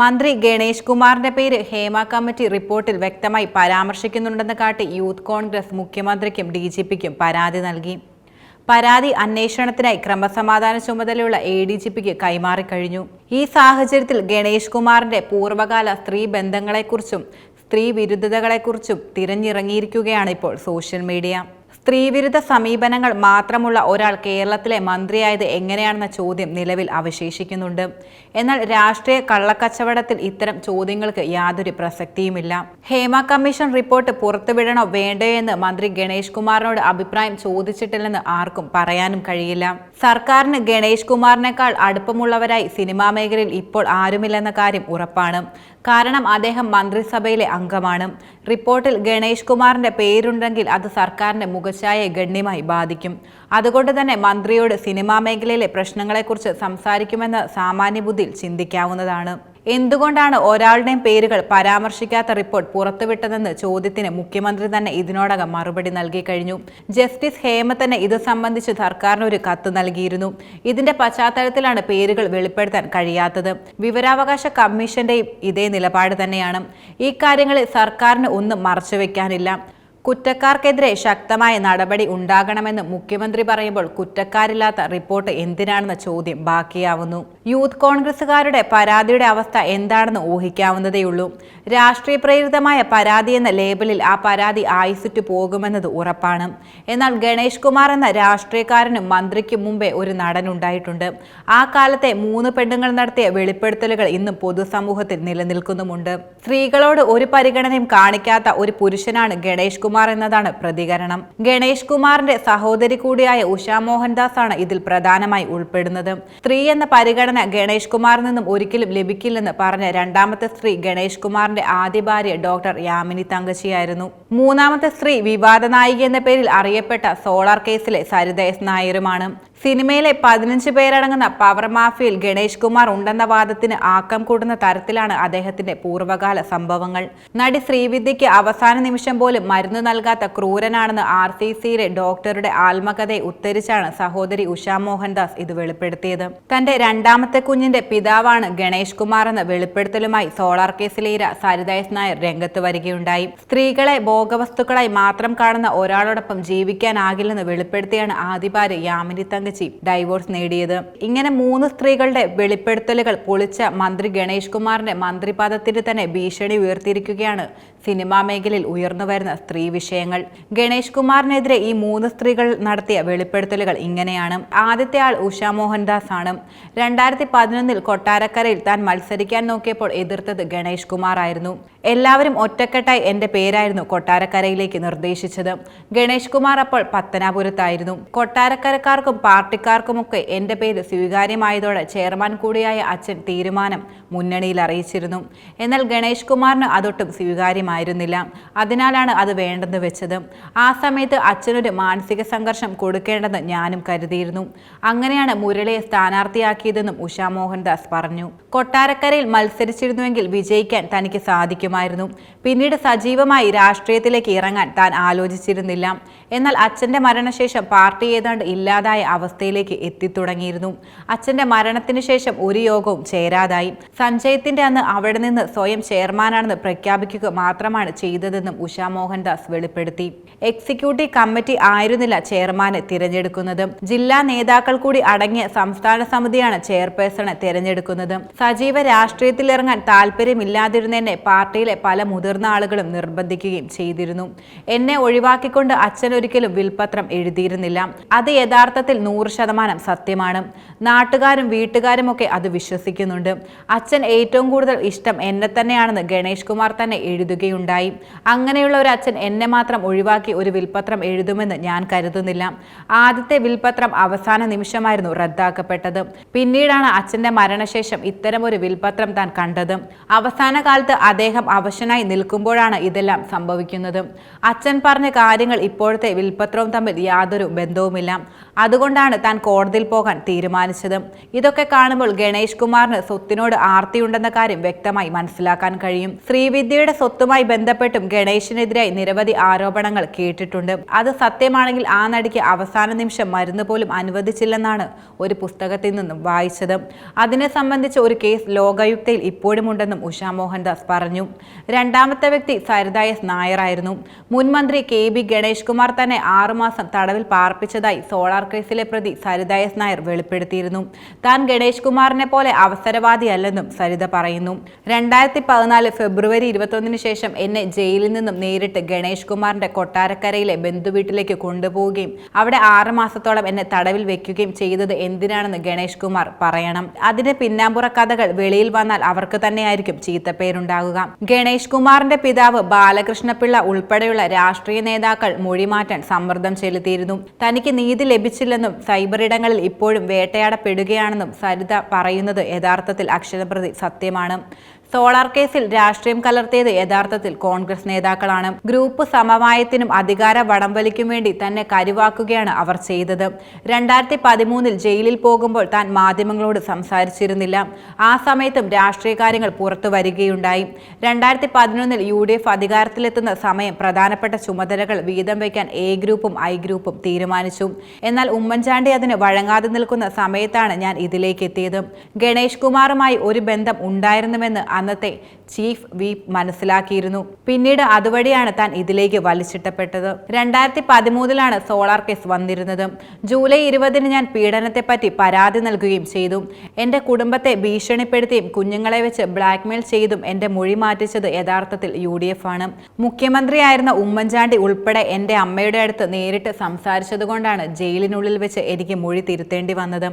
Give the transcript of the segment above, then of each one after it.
മന്ത്രി ഗണേഷ് കുമാറിന്റെ പേര് ഹേമ കമ്മിറ്റി റിപ്പോർട്ടിൽ വ്യക്തമായി പരാമർശിക്കുന്നുണ്ടെന്ന് കാട്ടി യൂത്ത് കോൺഗ്രസ് മുഖ്യമന്ത്രിക്കും ഡി ജി പിക്കും പരാതി നൽകി. പരാതി അന്വേഷണത്തിനായി ക്രമസമാധാന ചുമതലയുള്ള എ ഡി ജി പിക്ക് കൈമാറിക്കഴിഞ്ഞു ഈ സാഹചര്യത്തിൽ ഗണേഷ് കുമാറിന്റെ പൂർവകാല സ്ത്രീ ബന്ധങ്ങളെക്കുറിച്ചും സ്ത്രീ വിരുദ്ധതകളെക്കുറിച്ചും തിരഞ്ഞിറങ്ങിയിരിക്കുകയാണ് ഇപ്പോൾ സോഷ്യൽ മീഡിയ. സ്ത്രീവിരുദ്ധ സമീപനങ്ങൾ മാത്രമുള്ള ഒരാൾ കേരളത്തിലെ മന്ത്രിയായത് എങ്ങനെയാണെന്ന ചോദ്യം നിലവിൽ അവശേഷിക്കുന്നുണ്ട്. എന്നാൽ രാഷ്ട്രീയ കള്ളക്കച്ചവടത്തിൽ ഇത്തരം ചോദ്യങ്ങൾക്ക് യാതൊരു പ്രസക്തിയുമില്ല. ഹേമ കമ്മീഷൻ റിപ്പോർട്ട് പുറത്തുവിടണോ വേണ്ടയോ എന്ന് മന്ത്രി ഗണേഷ് കുമാറിനോട് അഭിപ്രായം ചോദിച്ചിട്ടില്ലെന്ന് ആർക്കും പറയാനും കഴിയില്ല. സർക്കാരിന് ഗണേഷ് കുമാറിനേക്കാൾ അടുപ്പമുള്ളവരായി സിനിമാ മേഖലയിൽ ഇപ്പോൾ ആരുമില്ലെന്ന കാര്യം ഉറപ്പാണ്. കാരണം അദ്ദേഹം മന്ത്രിസഭയിലെ അംഗമാണ്. റിപ്പോർട്ടിൽ ഗണേഷ് കുമാറിന്റെ പേരുണ്ടെങ്കിൽ അത് സർക്കാരിന്റെ മുഖച്ഛായയെ ഗണ്യമായി ബാധിക്കും. അതുകൊണ്ട് തന്നെ മന്ത്രിയോട് സിനിമാ മേഖലയിലെ പ്രശ്നങ്ങളെക്കുറിച്ച് സംസാരിക്കുമെന്ന് സാമാന്യബുദ്ധിയിൽ ചിന്തിക്കാവുന്നതാണ്. എന്തുകൊണ്ടാണ് ഒരാളുടെയും പേരുകൾ പരാമർശിക്കാത്ത റിപ്പോർട്ട് പുറത്തുവിട്ടതെന്ന് ചോദ്യത്തിന് മുഖ്യമന്ത്രി തന്നെ ഇതിനോടകം മറുപടി നൽകി കഴിഞ്ഞു. ജസ്റ്റിസ് ഹേമ തന്നെ ഇത് സംബന്ധിച്ച് സർക്കാരിന് ഒരു കത്ത് നൽകിയിരുന്നു. ഇതിന്റെ പശ്ചാത്തലത്തിലാണ് പേരുകൾ വെളിപ്പെടുത്താൻ കഴിയാത്തത്. വിവരാവകാശ കമ്മീഷന്റെയും ഇതേ നിലപാട് തന്നെയാണ്. ഈ സർക്കാരിന് ഒന്നും മറച്ചുവെക്കാനില്ല. കുറ്റക്കാർക്കെതിരെ ശക്തമായ നടപടി ഉണ്ടാകണമെന്ന് മുഖ്യമന്ത്രി പറയുമ്പോൾ കുറ്റക്കാരില്ലാത്ത റിപ്പോർട്ട് എന്തിനാണെന്ന ചോദ്യം ബാക്കിയാവുന്നു. യൂത്ത് കോൺഗ്രസുകാരുടെ പരാതിയുടെ അവസ്ഥ എന്താണെന്ന് ഊഹിക്കാവുന്നതേയുള്ളൂ. രാഷ്ട്രീയ പ്രേരിതമായ പരാതി എന്ന ലേബലിൽ ആ പരാതി ആയിസിറ്റു പോകുമെന്നത് ഉറപ്പാണ്. എന്നാൽ ഗണേഷ് കുമാർ എന്ന രാഷ്ട്രീയക്കാരനും മന്ത്രിക്കും മുമ്പേ ഒരു നടനുണ്ടായിട്ടുണ്ട് ആ കാലത്തെ മൂന്ന് പെണ്ണുങ്ങൾ നടത്തിയ വെളിപ്പെടുത്തലുകൾ ഇന്നും പൊതുസമൂഹത്തിൽ നിലനിൽക്കുന്നുമുണ്ട്. സ്ത്രീകളോട് ഒരു പരിഗണനയും കാണിക്കാത്ത ഒരു പുരുഷനാണ് ഗണേഷ് കുമാർ എന്നതാണ് പ്രതികരണം. ഗണേഷ് കുമാറിന്റെ സഹോദരി കൂടിയായ ഉഷ മോഹൻദാസ് ആണ് ഇതിൽ പ്രധാനമായി ഉൾപ്പെടുന്നത്. സ്ത്രീ എന്ന പരിഗണന ഗണേഷ് കുമാറിൽ നിന്നും ഒരിക്കലും ലഭിക്കില്ലെന്ന് പറഞ്ഞ രണ്ടാമത്തെ സ്ത്രീ ഗണേഷ് കുമാറിന്റെ ആദ്യ ഭാര്യ ഡോക്ടർ യാമിനി തങ്കച്ചിയായിരുന്നു മൂന്നാമത്തെ സ്ത്രീ വിവാദ നായിക എന്ന പേരിൽ അറിയപ്പെട്ട സോളാർ കേസിലെ സരിത എസ് നായരുമാണ്. സിനിമയിലെ പതിനഞ്ച് പേരടങ്ങുന്ന പവർ മാഫിയിൽ ഗണേഷ് കുമാർ ഉണ്ടെന്ന വാദത്തിന് ആക്കം കൂടുന്ന തരത്തിലാണ് അദ്ദേഹത്തിന്റെ പൂർവകാല സംഭവങ്ങൾ. നടി ശ്രീവിദ്യയ്ക്ക് അവസാന നിമിഷം പോലും മരുന്ന് നൽകാത്ത ക്രൂരനാണെന്ന് ആർ സി സിയിലെ ഡോക്ടറുടെ ആത്മകഥയെ ഉദ്ധരിച്ചാണ് സഹോദരി ഉഷാ മോഹൻദാസ് ഇത് വെളിപ്പെടുത്തിയത്. തന്റെ രണ്ടാമത്തെ കുഞ്ഞിന്റെ പിതാവാണ് ഗണേഷ് കുമാർ എന്ന വെളിപ്പെടുത്തലുമായി സോളാർ കേസിലീര ഇര നായർ രംഗത്ത് വരികയുണ്ടായി. സ്ത്രീകളെ ഭോഗവസ്തുക്കളായി മാത്രം കാണുന്ന ഒരാളോടൊപ്പം ജീവിക്കാനാകില്ലെന്ന് വെളിപ്പെടുത്തിയാണ് ആദ്യ യാമിനി യാമിനി തങ്കച്ചി ഡൈവോഴ്സ് നേടിയത്. ഇങ്ങനെ മൂന്ന് സ്ത്രീകളുടെ വെളിപ്പെടുത്തലുകൾ പൊളിച്ച മന്ത്രി ഗണേഷ് കുമാറിന്റെ മന്ത്രിപദത്തിന് തന്നെ ഭീഷണി ഉയർത്തിയിരിക്കുകയാണ് സിനിമാ മേഖലയിൽ ഉയർന്നുവരുന്ന സ്ത്രീ വിഷയങ്ങൾ. ഗണേഷ് കുമാറിനെതിരെ ഈ മൂന്ന് സ്ത്രീകൾ നടത്തിയ വെളിപ്പെടുത്തലുകൾ ഇങ്ങനെയാണ്. ആദ്യത്തെ ആൾ ഉഷ മോഹൻദാസ് ആണ് രണ്ടായിരത്തി പതിനൊന്നിൽ കൊട്ടാരക്കരയിൽ താൻ മത്സരിക്കാൻ നോക്കിയപ്പോൾ എതിർത്തത് ഗണേഷ് കുമാർ ആയിരുന്നു എല്ലാവരും ഒറ്റക്കെട്ടായി എന്റെ പേരായിരുന്നു കൊട്ടാരക്കരയിലേക്ക് നിർദ്ദേശിച്ചത്. ഗണേഷ് കുമാർ അപ്പോൾ പത്തനാപുരത്തായിരുന്നു. കൊട്ടാരക്കരക്കാർക്കും പാർട്ടിക്കാർക്കുമൊക്കെ എന്റെ പേര് സ്വീകാര്യമായതോടെ ചെയർമാൻ കൂടിയായ അച്ഛൻ തീരുമാനം മുന്നണിയിൽ അറിയിച്ചിരുന്നു. എന്നാൽ ഗണേഷ് കുമാറിന് അതൊട്ടും സ്വീകാര്യമായിരുന്നില്ല അതിനാലാണ് അത് വേണ്ടെന്ന് വെച്ചത്. ആ സമയത്ത് അച്ഛനൊരു മാനസിക സംഘർഷം കൊടുക്കേണ്ടെന്ന് ഞാനും കരുതിയിരുന്നു. അങ്ങനെയാണ് മുരളിയെ സ്ഥാനാർത്ഥിയാക്കിയതെന്നും ഉഷാ മോഹൻദാസ് പറഞ്ഞു. കൊട്ടാരക്കരയിൽ മത്സരിച്ചിരുന്നുവെങ്കിൽ വിജയിക്കാൻ തനിക്ക് സാധിക്കുമായിരുന്നു. പിന്നീട് സജീവമായി രാഷ്ട്രീയത്തിലേക്ക് ഇറങ്ങാൻ താൻ ആലോചിച്ചിരുന്നില്ല. എന്നാൽ അച്ഛന്റെ മരണശേഷം പാർട്ടി ഏതാണ്ട് ഇല്ലാതായ അവസ്ഥയിലേക്ക് എത്തിത്തുടങ്ങിയിരുന്നു. അച്ഛന്റെ മരണത്തിന് ശേഷം ഒരു യോഗവും ചേരാതായി. സഞ്ജയത്തിന്റെ അന്ന് അവിടെ നിന്ന് സ്വയം ചെയർമാനാണെന്ന് പ്രഖ്യാപിക്കുക മാത്രമാണ് ചെയ്തതെന്നും ഉഷ മോഹൻദാസ് വെളിപ്പെടുത്തി. എക്സിക്യൂട്ടീവ് കമ്മിറ്റി ആയിരുന്നില്ല ചെയർമാനെ തിരഞ്ഞെടുക്കുന്നത്. ജില്ലാ നേതാക്കൾ കൂടി അടങ്ങിയ സംസ്ഥാന സമിതിയാണ് ചെയർപേഴ്സണെ തിരഞ്ഞെടുക്കുന്നത്. സജീവ രാഷ്ട്രീയത്തിലിറങ്ങാൻ താല്പര്യമില്ലാതിരുന്നതിനെ പാർട്ടിയിലെ പല മുതിർന്ന ആളുകളും നിർബന്ധിക്കുകയും ചെയ്തിരുന്നു. എന്നെ ഒഴിവാക്കിക്കൊണ്ട് അച്ഛൻ ഒരിക്കലും വിൽപത്രം എഴുതിയിരുന്നില്ല. അത് യഥാർത്ഥത്തിൽ നൂറ് ശതമാനം സത്യമാണ്. നാട്ടുകാരും വീട്ടുകാരും ഒക്കെ അത് വിശ്വസിക്കുന്നുണ്ട്. അച്ഛൻ ഏറ്റവും കൂടുതൽ ഇഷ്ടം എന്നെ തന്നെയാണെന്ന് ഗണേഷ് കുമാർ തന്നെ എഴുതുകയുണ്ടായി അങ്ങനെയുള്ള ഒരു അച്ഛൻ എന്നെ മാത്രം ഒഴിവാക്കി ഒരു വിൽപത്രം എഴുതുമെന്ന് ഞാൻ കരുതുന്നില്ല. ആദ്യത്തെ വിൽപത്രം അവസാന നിമിഷമായിരുന്നു റദ്ദാക്കപ്പെട്ടത്. പിന്നീടാണ് അച്ഛന്റെ മരണശേഷം ഇത്തരം ഒരു വിൽപത്രം താൻ കണ്ടത്. അവസാന കാലത്ത് അദ്ദേഹം അവശനായി നിൽക്കുമ്പോഴാണ് ഇതെല്ലാം സംഭവിക്കുന്നത്. അച്ഛൻ പറഞ്ഞ കാര്യങ്ങൾ ഇപ്പോഴത്തെ വിൽപത്രവും തമ്മിൽ യാതൊരു ബന്ധവുമില്ല. അതുകൊണ്ടാണ് താൻ കോടതിയിൽ പോകാൻ തീരുമാനിച്ചത്. ഇതൊക്കെ കാണുമ്പോൾ ഗണേഷ് കുമാറിന് സ്വത്തിനോട് ആർത്തിയുണ്ടെന്ന കാര്യം വ്യക്തമായി മനസ്സിലാക്കാൻ കഴിയും. ശ്രീവിദ്യയുടെ സ്വത്തുമായി ബന്ധപ്പെട്ടും ഗണേശിനെതിരായി നിരവധി ആരോപണങ്ങൾ കേട്ടിട്ടുണ്ട്. അത് സത്യമാണെങ്കിൽ ആ നടിക്ക് അവസാന നിമിഷം മരുന്ന് പോലും അനുവദിച്ചില്ലെന്നാണ് ഒരു പുസ്തകത്തിൽ നിന്നും വായിച്ചത്. അതിനെ സംബന്ധിച്ച് ഒരു കേസ് ലോകായുക്തയിൽ ഇപ്പോഴുമുണ്ടെന്നും ഉഷാ മോഹൻദാസ് പറഞ്ഞു. രണ്ടാമത്തെ വ്യക്തി സരിത എസ് മുൻമന്ത്രി മുൻ മന്ത്രി കെ ബി ഗണേഷ് കുമാർ തന്നെ ആറുമാസം തടവിൽ പാർപ്പിച്ചതായി സോളാർ കേസിലെ പ്രതി സരിത എസ് നായർ വെളിപ്പെടുത്തിയിരുന്നു. താൻ ഗണേഷ് കുമാറിനെ പോലെ അവസരവാദിയല്ലെന്നും സരിത പറയുന്നു. രണ്ടായിരത്തി പതിനാല് ഫെബ്രുവരി ഇരുപത്തൊന്നിന് ശേഷം എന്നെ ജയിലിൽ നിന്നും നേരിട്ട് ഗണേഷ് കുമാറിന്റെ കൊട്ടാരക്കരയിലെ ബന്ധുവീട്ടിലേക്ക് കൊണ്ടുപോവുകയും അവിടെ ആറ് മാസത്തോളം എന്നെ തടവിൽ വെക്കുകയും ചെയ്തത് എന്തിനാണെന്ന് ഗണേഷ് കുമാർ പറയണം. അതിന്റെ പിന്നാമ്പുറ കഥകൾ വെളിയിൽ വന്നാൽ അവർക്ക് തന്നെയായിരിക്കും ചീത്തപ്പേരുണ്ടാകുക. ഗണേഷ് കുമാറിന്റെ പിതാവ് ബാലകൃഷ്ണപിള്ള ഉൾപ്പെടെയുള്ള രാഷ്ട്രീയ നേതാക്കൾ മൊഴിമാറ്റാൻ സമ്മർദ്ദം ചെലുത്തിയിരുന്നു. തനിക്ക് നീതി ലഭിച്ചില്ലെന്നും സൈബർ ഇടങ്ങളിൽ ഇപ്പോഴും വേട്ടയാടപ്പെടുകയാണെന്നും സരിത പറയുന്നത് യഥാർത്ഥത്തിൽ അക്ഷരപ്രതി സത്യമാണ്. സോളാർ കേസിൽ രാഷ്ട്രീയം കലർത്തിയത് യഥാർത്ഥത്തിൽ കോൺഗ്രസ് നേതാക്കളാണ്. ഗ്രൂപ്പ് സമവായത്തിനും അധികാര വടംവലിക്കും വേണ്ടി തന്നെ കരുവാക്കുകയാണ് അവർ ചെയ്തത്. രണ്ടായിരത്തി പതിമൂന്നിൽ ജയിലിൽ പോകുമ്പോൾ താൻ മാധ്യമങ്ങളോട് സംസാരിച്ചിരുന്നില്ല. ആ സമയത്തും രാഷ്ട്രീയ കാര്യങ്ങൾ പുറത്തു വരികയുണ്ടായി. രണ്ടായിരത്തി പതിനൊന്നിൽ യു ഡി എഫ് അധികാരത്തിലെത്തുന്ന സമയം പ്രധാനപ്പെട്ട ചുമതലകൾ വീതം വയ്ക്കാൻ എ ഗ്രൂപ്പും ഐ ഗ്രൂപ്പും തീരുമാനിച്ചു. എന്നാൽ ഉമ്മൻചാണ്ടി അതിന് വഴങ്ങാതെ നിൽക്കുന്ന സമയത്താണ് ഞാൻ ഇതിലേക്ക് എത്തിയത്. ഗണേഷ് കുമാറുമായി ഒരു ബന്ധം ഉണ്ടായിരുന്നുവെന്ന് അന്നത്തെ ചീഫ് വീപ്പ് മനസ്സിലാക്കിയിരുന്നു. പിന്നീട് അതുവഴിയാണ് താൻ ഇതിലേക്ക് വലിച്ചിട്ടപ്പെട്ടത്. രണ്ടായിരത്തി പതിമൂന്നിലാണ് സോളാർ കേസ് വന്നിരുന്നത്. ജൂലൈ ഇരുപതിന് ഞാൻ പീഡനത്തെപ്പറ്റി പരാതി നൽകുകയും ചെയ്തു. എന്റെ കുടുംബത്തെ ഭീഷണിപ്പെടുത്തിയും കുഞ്ഞുങ്ങളെ വെച്ച് ബ്ലാക്ക്മെയിൽ ചെയ്തും എന്റെ മൊഴി മാറ്റിച്ചത് യഥാർത്ഥത്തിൽ യു ഡി എഫ് ആണ്. മുഖ്യമന്ത്രിയായിരുന്ന ഉമ്മൻചാണ്ടി ഉൾപ്പെടെ എന്റെ അമ്മയുടെ അടുത്ത് നേരിട്ട് സംസാരിച്ചതുകൊണ്ടാണ് ജയിലിനുള്ളിൽ വെച്ച് എനിക്ക് മൊഴി തിരുത്തേണ്ടി വന്നത്.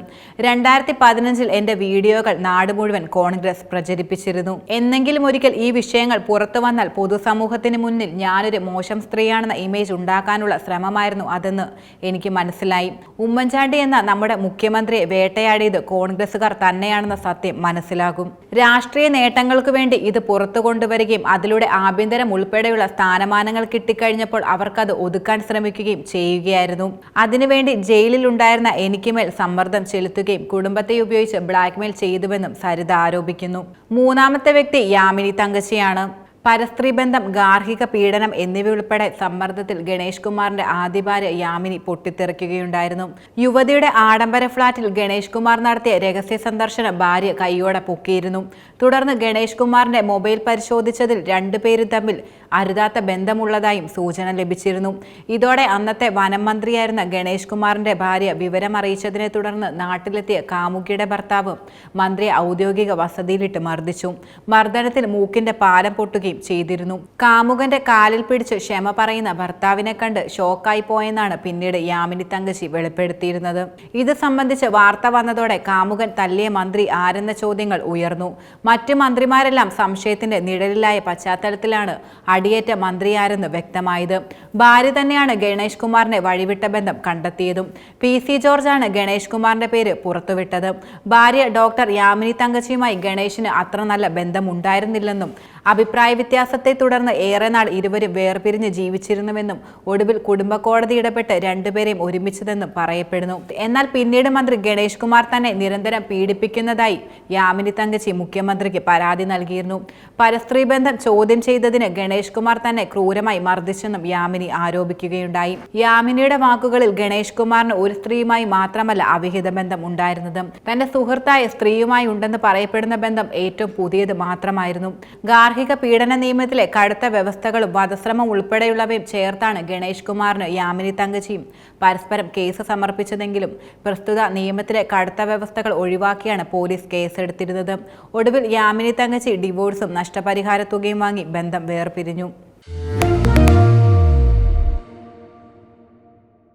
രണ്ടായിരത്തി പതിനഞ്ചിൽ എന്റെ വീഡിയോകൾ നാട് മുഴുവൻ കോൺഗ്രസ് പ്രചരിപ്പിച്ചിരുന്നു. എന്നെങ്കിലും ഒരിക്കൽ ഈ വിഷയങ്ങൾ പുറത്തു വന്നാൽ പൊതുസമൂഹത്തിന് മുന്നിൽ ഞാനൊരു മോശം സ്ത്രീയാണെന്ന ഇമേജ് ഉണ്ടാക്കാനുള്ള ശ്രമമായിരുന്നു അതെന്ന് എനിക്ക് മനസ്സിലായി. ഉമ്മൻചാണ്ടി എന്ന നമ്മുടെ മുഖ്യമന്ത്രിയെ വേട്ടയാടിയത് കോൺഗ്രസുകാർ തന്നെയാണെന്ന സത്യം മനസ്സിലാകും. രാഷ്ട്രീയ നേട്ടങ്ങൾക്ക് വേണ്ടി ഇത് പുറത്തു കൊണ്ടുവരികയും അതിലൂടെ ആഭ്യന്തരം ഉൾപ്പെടെയുള്ള സ്ഥാനമാനങ്ങൾ കിട്ടിക്കഴിഞ്ഞപ്പോൾ അവർക്കത് ഒതുക്കാൻ ശ്രമിക്കുകയും ചെയ്യുകയായിരുന്നു. അതിനുവേണ്ടി ജയിലിലുണ്ടായിരുന്ന എനിക്ക് മേൽ സമ്മർദ്ദം ചെലുത്തുകയും കുടുംബത്തെ ഉപയോഗിച്ച് ബ്ലാക്ക്മെയിൽ ചെയ്തുവെന്നും സരിത ആരോപിക്കുന്നു. മൂന്നാമത്തെ വ്യക്തി യാമിനി തങ്കച്ചിയാണ്. പരസ്ത്രീ ബന്ധം ഗാർഹിക പീഡനം എന്നിവയുൾപ്പെടെ സമ്മർദ്ദത്തിൽ ഗണേഷ് കുമാറിന്റെ ആദ്യ ഭാര്യ യാമിനി പൊട്ടിത്തെറിക്കുകയുണ്ടായിരുന്നു. യുവതിയുടെ ആഡംബര ഫ്ളാറ്റിൽ ഗണേഷ് കുമാർ നടത്തിയ രഹസ്യ സന്ദർശനം ഭാര്യ കൈയോടെ പൊക്കിയിരുന്നു. തുടർന്ന് ഗണേഷ് കുമാറിന്റെ മൊബൈൽ പരിശോധിച്ചതിൽ രണ്ടുപേരും തമ്മിൽ അരുതാത്ത ബന്ധമുള്ളതായും സൂചന ലഭിച്ചിരുന്നു. ഇതോടെ അന്നത്തെ വനം മന്ത്രിയായിരുന്ന ഗണേഷ് കുമാറിന്റെ ഭാര്യ വിവരം അറിയിച്ചതിനെ തുടർന്ന് നാട്ടിലെത്തിയ കാമുകിയുടെ ഭർത്താവ് മന്ത്രിയെ ഔദ്യോഗിക വസതിയിലിട്ട് മർദ്ദിച്ചു. മർദ്ദനത്തിൽ മൂക്കിന്റെ പാലം പൊട്ടുകയും ചെയ്തിരുന്നു. കാമുകന്റെ കാലിൽ പിടിച്ച് ക്ഷമ പറയുന്ന ഭർത്താവിനെ കണ്ട് ഷോക്കായി പോയെന്നാണ് പിന്നീട് യാമിനി തങ്കച്ചി വെളിപ്പെടുത്തിയിരുന്നത്. ഇത് സംബന്ധിച്ച് വാർത്ത വന്നതോടെ കാമുകൻ തല്ലിയ മന്ത്രി ആരെന്ന ചോദ്യങ്ങൾ ഉയർന്നു. മറ്റ് മന്ത്രിമാരെല്ലാം സംശയത്തിന്റെ നിഴലിലായ പശ്ചാത്തലത്തിലാണ് അടിയേറ്റ മന്ത്രിയാരെന്ന് വ്യക്തമായത്. ഭാര്യ തന്നെയാണ് ഗണേഷ് കുമാറിനെ വഴിവിട്ട ബന്ധം കണ്ടെത്തിയതും. പി സി ജോർജാണ് ഗണേഷ് കുമാറിന്റെ പേര് പുറത്തുവിട്ടത്. ഭാര്യ ഡോക്ടർ യാമിനി തങ്കച്ചിയുമായി ഗണേഷിന് അത്ര നല്ല ബന്ധമുണ്ടായിരുന്നില്ലെന്നും അഭിപ്രായ വ്യത്യാസത്തെ തുടർന്ന് ഏറെ നാൾ ഇരുവരും വേർപിരിഞ്ഞ് ജീവിച്ചിരുന്നുവെന്നും ഒടുവിൽ കുടുംബ കോടതി ഇടപെട്ട് രണ്ടുപേരെയും ഒരുമിച്ചതെന്നും പറയപ്പെടുന്നു. എന്നാൽ പിന്നീട് മന്ത്രി ഗണേഷ് കുമാർ തന്നെ നിരന്തരം പീഡിപ്പിക്കുന്നതായി യാമിനി തങ്കച്ചി മുഖ്യമന്ത്രിക്ക് പരാതി നൽകിയിരുന്നു. പരസ്ത്രീ ബന്ധം ചോദ്യം ചെയ്തതിന് ഗണേഷ് കുമാർ തന്നെ ക്രൂരമായി മർദ്ദിച്ചെന്നും യാമിനി ആരോപിക്കുകയുണ്ടായി. യാമിനിയുടെ വാക്കുകളിൽ ഗണേഷ് കുമാറിന് ഒരു സ്ത്രീയുമായി മാത്രമല്ല അവിഹിത ബന്ധം ഉണ്ടായിരുന്നത്. തന്റെ സുഹൃത്തായ സ്ത്രീയുമായി ഉണ്ടെന്ന് പറയപ്പെടുന്ന ബന്ധം ഏറ്റവും പുതിയത് മാത്രമായിരുന്നു. ഗാർഹിക പീഡന നിയമത്തിലെ കടുത്ത വ്യവസ്ഥകളും വധശ്രമം ഉൾപ്പെടെയുള്ളവയും ചേർത്താണ് ഗണേഷ് കുമാറിന് യാമിനി തങ്കച്ചിയും പരസ്പരം കേസ് സമർപ്പിച്ചതെങ്കിലും പ്രസ്തുത നിയമത്തിലെ കടുത്ത വ്യവസ്ഥകൾ ഒഴിവാക്കിയാണ് പോലീസ് കേസെടുത്തിരുന്നത്. ഒടുവിൽ യാമിനി തങ്കച്ചി ഡിവോഴ്സും നഷ്ടപരിഹാര തുകയും വാങ്ങി ബന്ധം വേർപിരിഞ്ഞു. junho.